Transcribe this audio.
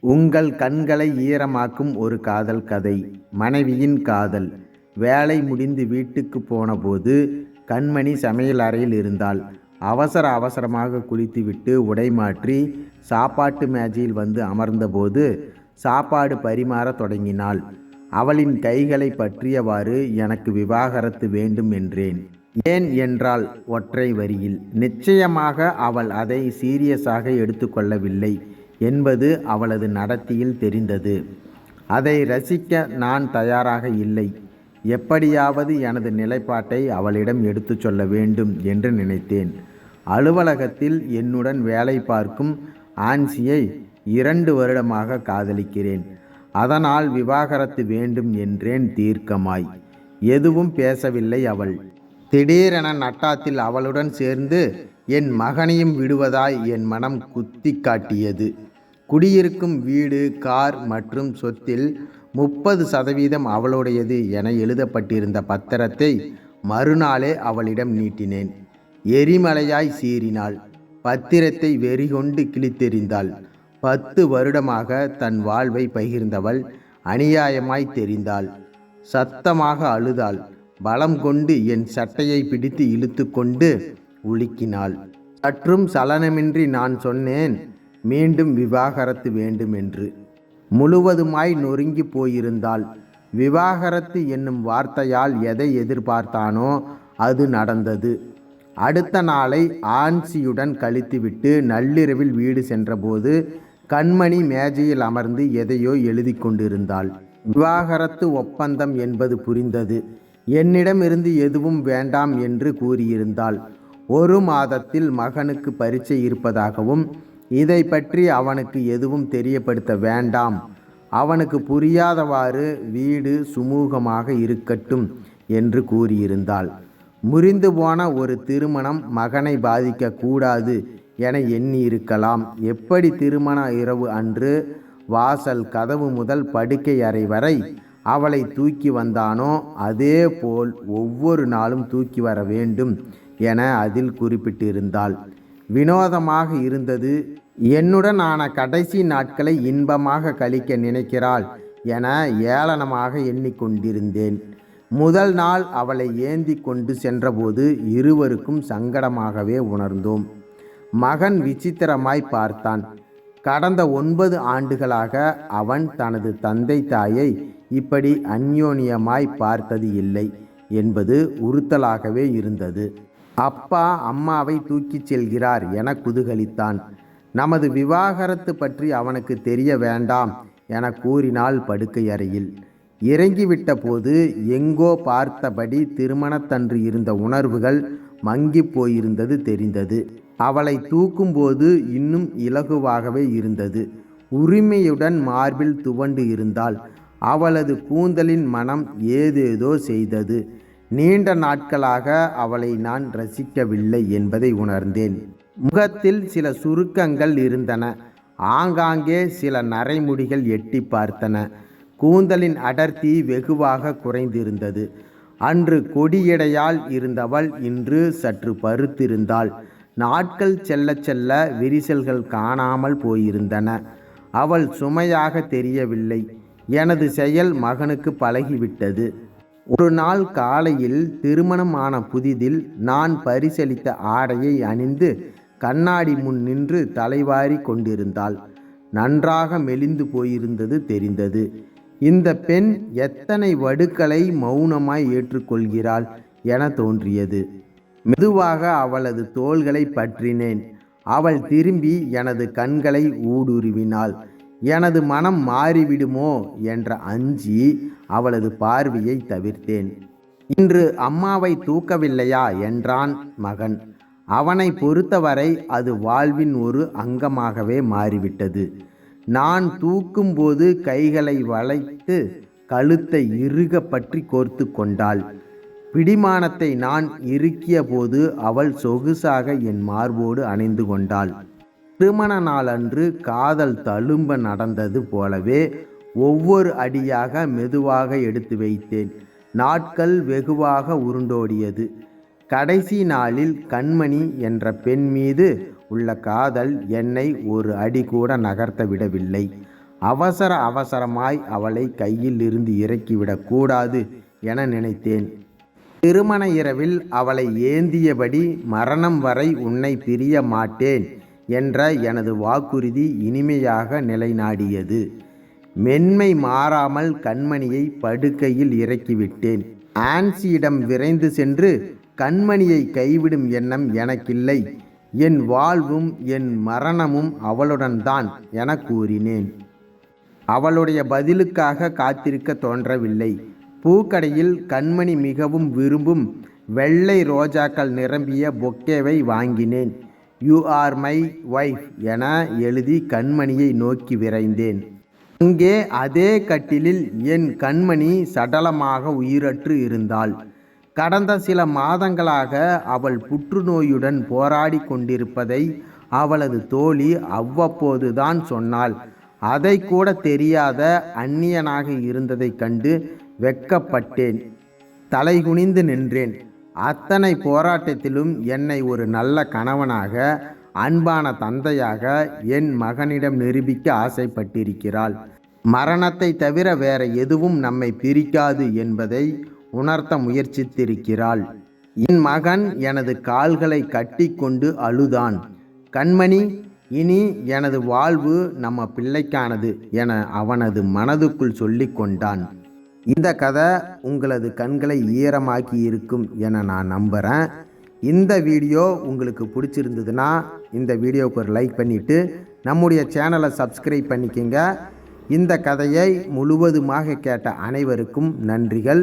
உங்கள் கண்களை ஈரமாக்கும் ஒரு காதல் கதை மனைவியின் காதல். வேலை முடிந்து வீட்டுக்கு போனபோது கண்மணி சமையல் அறையில் இருந்தாள். அவசர அவசரமாக குளித்துவிட்டு உடை மாற்றி சாப்பாட்டு மேஜையில் வந்து அமர்ந்தபோது சாப்பாடு பரிமாறத் தொடங்கினாள். அவளின் கைகளை பற்றியவாறு எனக்கு விவாகரத்து வேண்டும் என்றேன். ஏன்? என்றால் ஒற்றை வரியில். நிச்சயமாக அவள் அதை சீரியஸாக எடுத்துக்கொள்ளவில்லை. என்பது அவளது நடத்தியில் தெரிந்தது. அதை ரசிக்க நான் தயாராக இல்லை. எப்படியாவது எனது நிலைப்பாட்டை அவளிடம் எடுத்துச் சொல்ல வேண்டும் என்று நினைத்தேன். அலுவலகத்தில் என்னுடன் வேலை பார்க்கும் ஆன்சியை இரண்டு வருடமாக காதலிக்கிறேன். அதனால் விவாகரத்து வேண்டும் என்றேன் தீர்க்கமாய். எதுவும் பேசவில்லை அவள். திடீரென நட்டாத்தில் அவளுடன் சேர்ந்து என் மகனையும் விடுவதாய் என் மனம் குத்தி காட்டியது. குடியிருக்கும் வீடு கார் மற்றும் சொத்தில் முப்பது சதவீதம் அவளுடையது என எழுதப்பட்டிருந்த பத்திரத்தை மறுநாளே அவளிடம் நீட்டினேன். எரிமலையாய் சீறினாள். பத்திரத்தை வெறிகொண்டு கிழித்தெறிந்தாள். பத்து வருடமாக தன் வாழ்வை பகிர்ந்தவள் அநியாயமாய் தெரிந்தாள். சத்தமாக அழுதாள். பலம் கொண்டு என் சட்டையை பிடித்து இழுத்து கொண்டு உலுக்கினாள். சற்றும் சலனமின்றி நான் சொன்னேன் மீண்டும் விவாகரத்து வேண்டும் என்று முழுவதுமாய் நொறுங்கி போயிருந்தாள். விவாகரத்து என்னும் வார்த்தையால் எதை எதிர்பார்த்தானோ அது நடந்தது. அடுத்த நாளை ஆன்சியுடன் கழித்துவிட்டு நள்ளிரவில் வீடு சென்றபோது கண்மணி மேஜையில் அமர்ந்து எதையோ எழுதி கொண்டிருந்தாள். விவாகரத்து ஒப்பந்தம் என்பது புரிந்தது. என்னிடமிருந்து எதுவும் வேண்டாம் என்று கூறியிருந்தாள். ஒரு மாதத்தில் மகனுக்கு பரீட்சை இருப்பதாகவும் இதை பற்றி அவனுக்கு எதுவும் தெரியப்படுத்த வேண்டாம். அவனுக்கு புரியாதவாறு வீடு சுமூகமாக இருக்கட்டும் என்று கூறியிருந்தாள். முறிந்து போன ஒரு திருமணம் மகனை பாதிக்கக்கூடாது என எண்ணியிருக்கலாம். எப்படி திருமண இரவு அன்று வாசல் கதவு முதல் படுக்கை அறை வரை அவளை தூக்கி வந்தானோ அதே போல் ஒவ்வொரு நாளும் தூக்கி வர வேண்டும் என அதில் குறிப்பிட்டிருந்தாள். வினோதமாக இருந்தது என்னுடன் ஆன கடைசி நாட்களை இன்பமாக கழிக்க நினைக்கிறாள் என ஏளனமாக எண்ணிக்கொண்டிருந்தேன். முதல் நாள் அவளை ஏந்தி கொண்டு சென்றபோது இருவருக்கும் சங்கடமாகவே உணர்ந்தோம். மகன் விசித்திரமாய் பார்த்தான். கடந்த ஒன்பது ஆண்டுகளாக அவன் தனது தந்தை தாயை இப்படி அந்யோன்யமாய் பார்த்தது இல்லை என்பது உறுத்தலாகவே இருந்தது. அப்பா அம்மாவை தூக்கிச் செல்கிறார் என குதூகலித்தான். நமது விவாகரத்து பற்றி அவனுக்கு தெரிய வேண்டாம் என கூறினாள் படுக்கை அறையில் இறங்கிவிட்ட போது எங்கோ பார்த்தபடி திருமணத்தன்று இருந்த உணர்வுகள் மங்கி போயிருந்தது தெரிந்தது. அவளை தூக்கும்போது இன்னும் இலகுவாகவே இருந்தது. உரிமையுடன் மார்பில் துவண்டு இருந்தால் அவளது கூந்தலின் மனம் ஏதேதோ செய்தது. நீண்ட நாட்களாக அவளை நான் ரசிக்கவில்லை என்பதை உணர்ந்தேன். முகத்தில் சில சுருக்கங்கள் இருந்தன. ஆங்காங்கே சில நரைமுடிகள் எட்டி பார்த்தன. கூந்தலின் அடர்த்தி வெகுவாக குறைந்திருந்தது. அன்று கொடியடையால் இருந்தவள் இன்று சற்று பருத்திருந்தாள். நாட்கள் செல்ல செல்ல விரிசல்கள் காணாமல் போயிருந்தன. அவள் சுமையாக தெரியவில்லை. எனது செயல் மகனுக்கு பழகிவிட்டது. ஒரு நாள் காலையில் திருமணம் ஆன புதிதில் நான் பரிசளித்த ஆடையை அணிந்து கண்ணாடி முன் நின்று தலைவாரி கொண்டிருந்தாள். நன்றாக மெலிந்து போயிருந்தது தெரிந்தது. இந்த பெண் எத்தனை வடுக்களை மௌனமாய் ஏற்றுக்கொள்கிறாள் என தோன்றியது. மெதுவாக அவளது தோள்களை பற்றினேன். அவள் திரும்பி எனது கண்களை ஊடுருவினாள். எனது மனம் மாறிவிடுமோ என்ற அஞ்சி அவளது பார்வையை தவிர்த்தேன். இன்று அம்மாவை தூக்கவில்லையா என்றான் மகன். அவனை பொறுத்தவரை அது வாழ்வின் ஒரு அங்கமாகவே மாறிவிட்டது. நான் தூக்கும்போது கைகளை வளைத்து கழுத்தை இறுக பற்றி கோர்த்து கொண்டாள். பிடிமானத்தை நான் இறுக்கிய போது அவள் சொகுசாக என் மார்போடு அணைந்து கொண்டாள். திருமண நாளன்று காதல் தழும்ப நடந்தது போலவே ஒவ்வொரு அடியாக மெதுவாக எடுத்து வைத்தேன். நாட்கள் வெகுவாக உருண்டோடியது. கடைசி நாளில் கண்மணி என்ற பெண் மீது உள்ள காதல் என்னை ஒரு அடி கூட நகர்த்த விடவில்லை. அவசர அவசரமாய் அவளை கையில் இருந்து இறக்கிவிடக் கூடாது என நினைத்தேன். திருமண இரவில் அவளை ஏந்தியபடி மரணம் வரை உன்னை பிரிய மாட்டேன் என்ற எனது வாக்குறுதி இனிமையாக நிலைநாடியது. மென்மை மாறாமல் கண்மணியை படுக்கையில் இறக்கிவிட்டேன். ஆன்சியிடம் விரைந்து சென்று கண்மணியை கைவிடும் எண்ணம் எனக்கில்லை. என் வாழ்வும் என் மரணமும் அவளுடன் தான் என கூறினேன். அவளுடைய பதிலுக்காக காத்திருக்க தோன்றவில்லை. பூக்கடையில் கண்மணி மிகவும் விரும்பும் வெள்ளை ரோஜாக்கள் நிரம்பிய பொக்கேவை வாங்கினேன். யூ ஆர் மை ஒய்ஃப் என எழுதி கண்மணியை நோக்கி விரைந்தேன். அங்கே அதே கட்டிலில் என் கண்மணி சடலமாக உயிரற்று இருந்தாள். கடந்த சில மாதங்களாக அவள் புற்றுநோயுடன் போராடி கொண்டிருப்பதை அவளது தோழி அவ்வப்போதுதான் சொன்னாள். அதை கூட தெரியாத அந்நியனாக இருந்ததைக் கண்டு வெட்கப்பட்டேன். தலைகுனிந்து நின்றேன். அத்தனை போராட்டத்திலும் என்னை ஒரு நல்ல கணவனாக அன்பான தந்தையாக என் மகனிடம் நிரூபிக்க ஆசைப்பட்டிருக்கிறாள். மரணத்தை தவிர வேற எதுவும் நம்மை பிரிக்காது என்பதை உணர்த்த முயற்சித்திருக்கிறாள். என் மகன் எனது கால்களை கட்டிக்கொண்டு அழுதான். கண்மணி இனி எனது வாழ்வு நம்ம பிள்ளைக்கானது என அவனது மனதுக்குள் சொல்லி கொண்டான். இந்த கதை உங்களது கண்களை ஈரமாக்கி இருக்கும் என நான் நம்புகிறேன் இந்த வீடியோ உங்களுக்கு பிடிச்சிருந்ததுன்னா இந்த வீடியோவுக்கு ஒரு லைக் பண்ணிவிட்டு நம்முடைய சேனலை சப்ஸ்கிரைப் பண்ணிக்கோங்க. இந்த கதையை முழுவதுமாக கேட்ட அனைவருக்கும் நன்றிகள்.